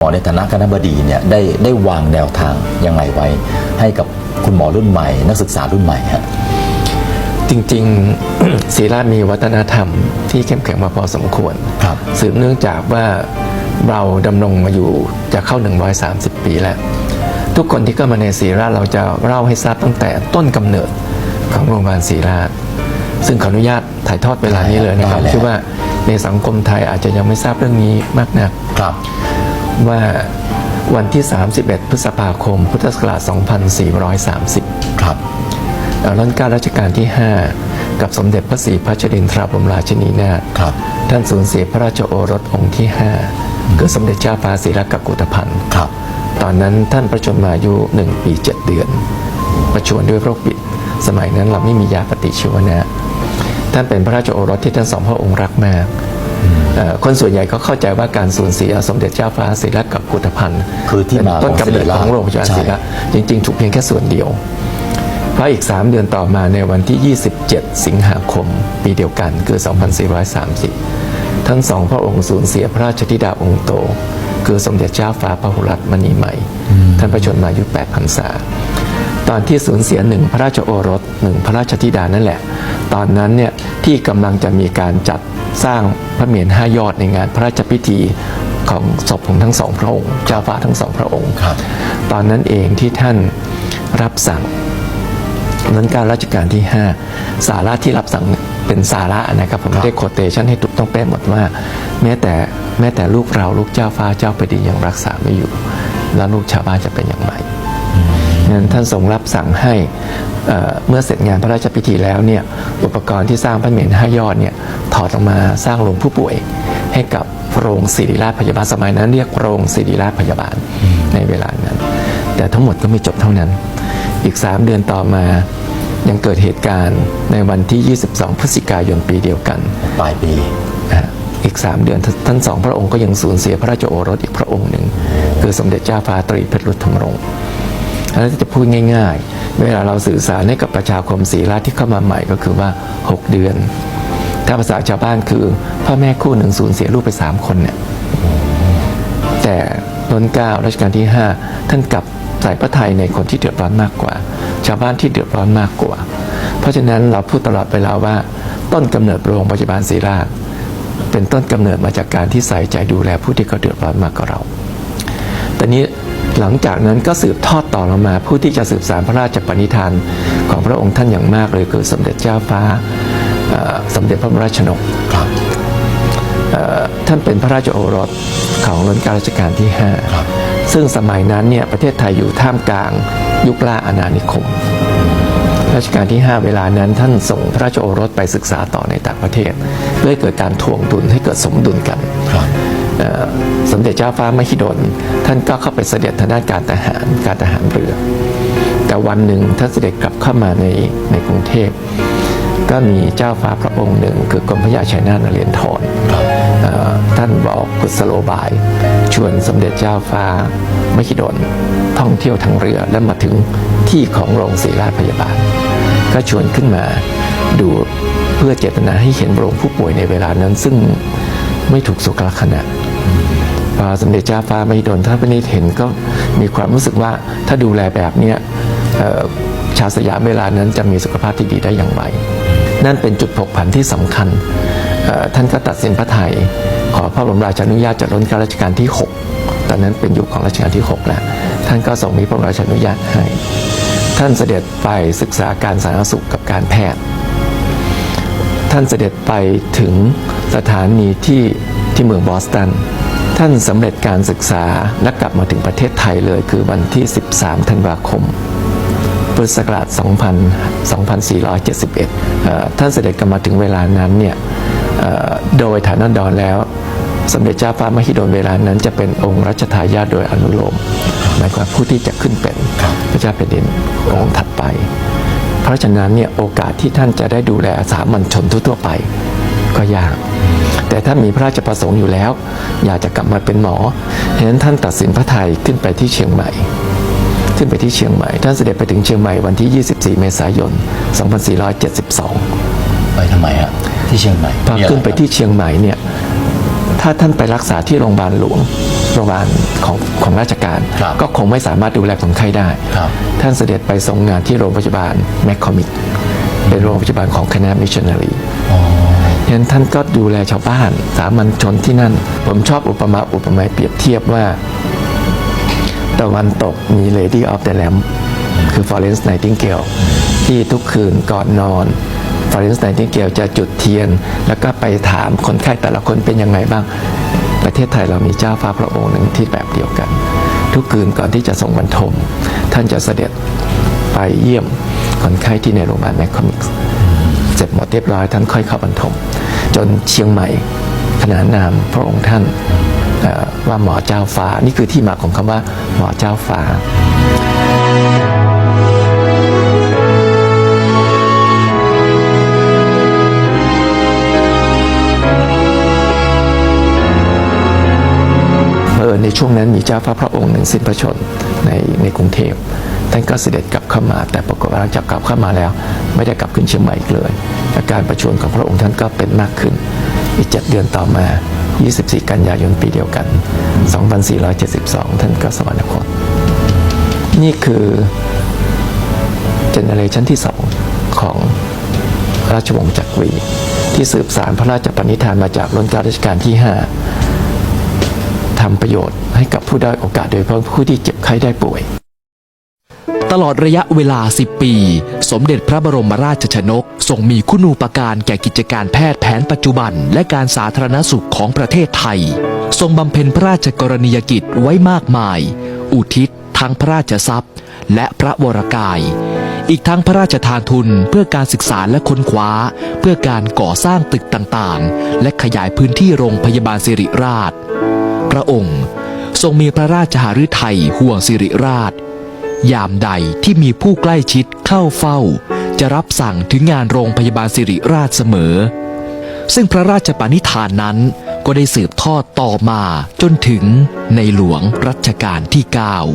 หมอในฐานะคณะบดีเนี่ยได้ได้วางแนวทางยังไงไว้ ให้กับคุณหมอรุ่นใหม่ นักศึกษารุ่นใหม่ฮะจริงๆ ศรีราชมีวัฒนธรรมที่เข้มแข็งมาพอสมควรครับสืบเนื่องจากว่าเราดำรงมาอยู่จะเข้า 130 ปีแล้ว ทุกคนที่เข้ามาในศรีราชเราจะเล่าให้ทราบตั้งแต่ต้นกำเนิดของโรงพยาบาลศรีราช ซึ่งขออนุญาตถ่ายทอดเวลานี้เลยนะครับได้แล้วคิดว่าในสังคมไทยอาจจะยังไม่ทราบเรื่องนี้มากนักครับ ว่าวันที่ 31 พฤษภาคม พุทธศักราช 2430 ครับรัชกาลรัชกาลที่ 5 กับสมเด็จพระศรีพัชรินทราบรมราชินีนาถครับ ท่านสูญเสียพระราชโอรสองค์ที่ 5 คือสมเด็จเจ้าฟ้าศรีรัตนกุฏพันธ์ครับ ตอนนั้นท่านประชนมาอายุ 1 ปี 7 เดือน ประชวรด้วยโรคบิด สมัยนั้นเราไม่มียาปฏิชีวนะ ท่านเป็นพระราชโอรสที่ท่านสองพระองค์รักมากเอ่อ คนส่วนใหญ่ก็เข้าใจว่าการสูญเสียสมเด็จเจ้าฟ้าศรีรัตนกุฏพันธ์คือที่มาเป็นต้นกำเนิดของโรงพยาบาลใช่ศรีรัตน์จริงๆ ถูกเพียงแค่ส่วนเดียว เพราะอีก 3 เดือนต่อมาในวันที่ 27 สิงหาคม ปีเดียวกันคือ 2430 ทั้งสองพระองค์สูญเสียพระราชธิดาองค์โต คือสมเด็จเจ้าฟ้าพระหุรัตมณีใหม่ ท่านประชนมาอายุ8พรรษา ตอนที่สูญเสียหนึ่งพระราชโอรสหนึ่งพระราชธิดานั่นแหละ ตอนนั้นเนี่ยที่กำลังจะมีการจัดสร้างพระเมรุห้ายอดในงานพระราชพิธีของศพของทั้งสองพระองค์เจ้าฟ้าทั้งสองพระองค์ครับตอนนั้นเองที่ท่านรับสั่งนั้นการราชการที่ 5 สาระที่รับสั่งเป็นสาระนะครับผมไม่ได้โคเตชันให้ถูกต้องเป๊ะหมดว่า แม้แต่แม้แต่ลูกเราลูกเจ้าฟ้าเจ้าแผ่นดินยังรักษาไม่อยู่ แล้วลูกชาวบ้านจะเป็นอย่างไร นั้นท่านทรงรับสั่งให้เอ่อเมื่อเสร็จงานพระราชพิธีแล้วเนี่ยอุปกรณ์ที่สร้างพระเมรุห้ายอดเนี่ยถอดออกมาสร้างโรงผู้ป่วยให้กับโรงศิริราชพยาบาลสมัยนั้น เรียกโรงศิริราชพยาบาลในเวลานั้น แต่ทั้งหมดก็ไม่จบเท่านั้น อีก 3 เดือนต่อมายังเกิดเหตุการณ์ในวันที่ 22 พฤศจิกายนปีเดียวกัน ปลายปีนะฮะอีก 3 เดือนท่านท่านสองพระองค์ก็ยังสูญเสียพระราชโอรสอีกพระองค์หนึ่ง คือสมเด็จเจ้าฟ้าตรีเพชรรุธธรรมรงค์ แล้วจะพูดง่าย ๆ เวลาเราสื่อสารให้กับประชาคมศรีราชที่เข้ามาใหม่ก็คือว่า 6 เดือน ถ้าภาษาชาวบ้านคือพ่อแม่คู่หนึ่งสูญเสียลูกไป 3 คนเนี่ยแต่รัชการัชกาลที่ 5 ท่านกลับใส่พระไทยในคนที่เดือดร้อนมากกว่า ชาวบ้านที่เดือดร้อนมากกว่า เพราะฉะนั้นเราพูดตลอดเวลาว่า ต้นกำเนิดโรงพยาบาลศรีราชเป็นต้นกำเนิดมาจากการที่ใส่ใจดูแลผู้ที่เขาเดือดร้อนมากกว่าเราตอนนี้ หลังจากนั้นก็สืบทอดต่อลงมาผู้ที่จะสืบสารพระราชปณิธานของพระองค์ท่านอย่างมากเลยคือสมเด็จเจ้าฟ้าเอ่อสมเด็จพระบรมราชชนกครับเอ่อท่านเป็นพระราชโอรสของรัชกาลรัชกาลที่ครับ5ซึ่งสมัยนั้นเนี่ยประเทศไทยอยู่ท่ามกลางยุคล่าอาณานิคมรัชกาลที่ 5 เวลานั้นท่านส่งพระราชโอรสไปศึกษาต่อในต่างประเทศ เพื่อให้เกิดการถ่วงดุลให้เกิดสมดุลกันครับเอ่อ สมเด็จเจ้าฟ้ามหิดลท่านก็เข้าไปเสด็จทางด้านการทหารการทหารเรือ แต่วันหนึ่งท่านเสด็จกลับเข้ามาในในกรุงเทพ ก็มีเจ้าฟ้าพระองค์หนึ่ง คือกรมพระยาชัยนาทนเรนทรครับเอ่อท่านบอกกุศโลบาย ชวนสมเด็จเจ้าฟ้ามหิดลท่องเที่ยวทางเรือและมาถึงที่ของโรงศรีราชพยาบาล ก็ชวนขึ้นมาดูเพื่อเจตนาให้เห็นโรงผู้ป่วยในเวลานั้นซึ่ง ไม่ถูกสุขลักษณะพอสมเด็จเจ้าฟ้ามหิดลท่านพระนิเห็นก็มีความรู้สึกว่าถ้าดูแลแบบเนี้ยชาวสยามเวลานั้นจะมีสุขภาพที่ดีได้อย่างไร นั่นเป็นจุดผกผันที่สำคัญ ท่านก็ตัดสินพระไทย ขอพระบรมราชานุญาตจากรัชกาลรัชกาลที่ 6 ตอนนั้นเป็นยุคของรัชกาลที่6แล้วท่านก็ส่งมีพระบรมราชานุญาตให้ ท่านเสด็จไปศึกษาการสาธารณสุขกับการแพทย์ ท่านเสด็จไปถึง สถานีที่ที่เมืองบอสตัน ท่านสำเร็จการศึกษาและกลับมาถึงประเทศไทยเลยคือวันที่ 13 ธันวาคมพุทธศักราช2000 2471เอ่อท่านเสด็จกลับมาถึงเวลานั้นเนี่ยเอ่อโดยฐานะดอนแล้ว สมเด็จเจ้าฟ้ามหิดลเวลานั้นจะเป็นองค์รัชทายาทโดยอนุโลมหมายความผู้ที่จะขึ้นเป็นครับพระเจ้าแผ่นดินองค์ถัดไป เพราะฉะนั้นเนี่ยโอกาสที่ท่านจะได้ดูแลสามัญชนทั่วๆไป ก็ยาก แต่ถ้ามีพระราชประสงค์อยู่แล้ว อยากจะกลับมาเป็นหมอฉะนั้นท่านตัดสินพระไทยขึ้นไปที่เชียงใหม่ขึ้นไปที่เชียงใหม่ท่านเสด็จไปถึงเชียงใหม่วันที่ 24 เมษายน 2472 ไปทำไมฮะที่เชียงใหม่พอมีะรขึ้นไปครับที่เชียงใหม่เนี่ยถ้าท่านไปรักษาที่โรงพยาบาลหลวงโรงพยาบาลของของราชการครับก็คงไม่สามารถดูแลคนไข้ได้ครับท่านเสด็จไปทรงงานที่โรงพยาบาลแมคคอมิกเป็นโรงพยาบาลของคณะมิชชันนารี อ๋อฉะนั้นท่านก็ดูแลชาวบ้าน สามัญชนที่นั่น ผมชอบอุปมาอุปไมยเปรียบเทียบว่า ตะวันตกมี Lady of the Lamp คือ Florence Nightingale ที่ทุกคืนก่อนนอน Florence Nightingale จะจุดเทียน แล้วก็ไปถามคนไข้แต่ละคนเป็นยังไงบ้าง ประเทศไทยเรามีเจ้าฟ้าพระองค์หนึ่งที่แบบเดียวกัน ทุกคืนก่อนที่จะส่งบรรทม ท่านจะเสด็จไปเยี่ยมคนไข้ที่ในโรงพยาบาลแมคคอมิกส์ เสร็จหมดเรียบร้อยท่านค่อยเข้าบรรทม จนเชียงใหม่ขนานนามพระองค์ท่านว่าหมอเจ้าฟ้า นี่คือที่มาของคำว่าหมอเจ้าฟ้าเออในช่วงนั้นมีเจ้าฟ้าพระองค์หนึ่งสิ้นพระชนในในกรุงเทพ ท่านก็เสด็จกลับเข้ามา แต่ปรากฏว่าหลังจากกลับเข้ามาแล้ว ไม่ได้กลับขึ้นเชียงใหม่อีกเลยอาการประชวรของพระองค์ท่านก็เป็นมากขึ้น อีก 7 เดือนต่อมา 24 กันยายนปีเดียวกัน 2472 ท่านก็สวรรคต นี่คือเจเนเรชันที่สองของราชวงศ์จักรีที่สืบสารพระราชปณิธานมาจากรัชกาลรัชกาลที่ 5ทำประโยชน์ให้กับผู้ได้โอกาสโดยเฉพาะผู้ที่เจ็บไข้ได้ป่วย ตลอดระยะเวลา 10 ปี สมเด็จพระบรมราชชนกทรงมีคุณูปการแก่กิจการแพทย์แผนปัจจุบัน และการสาธารณสุขของประเทศไทย ทรงบำเพ็ญพระราชกรณียกิจไว้มากมาย อุทิศทั้งพระราชทรัพย์ และพระวรกาย อีกทั้งพระราชทานทุนเพื่อการศึกษาและค้นคว้า เพื่อการก่อสร้างตึกต่างๆ และขยายพื้นที่โรงพยาบาลสิริราช พระองค์ทรงมีพระราชหฤทัยห่วงสิริราช ยามใดที่มีผู้ใกล้ชิดเข้าเฝ้า จะรับสั่งถึงงานโรงพยาบาลสิริราชเสมอ ซึ่งพระราชปณิธานนั้นก็ได้สืบทอดต่อมาจนถึงในหลวงรัชกาลที่ 9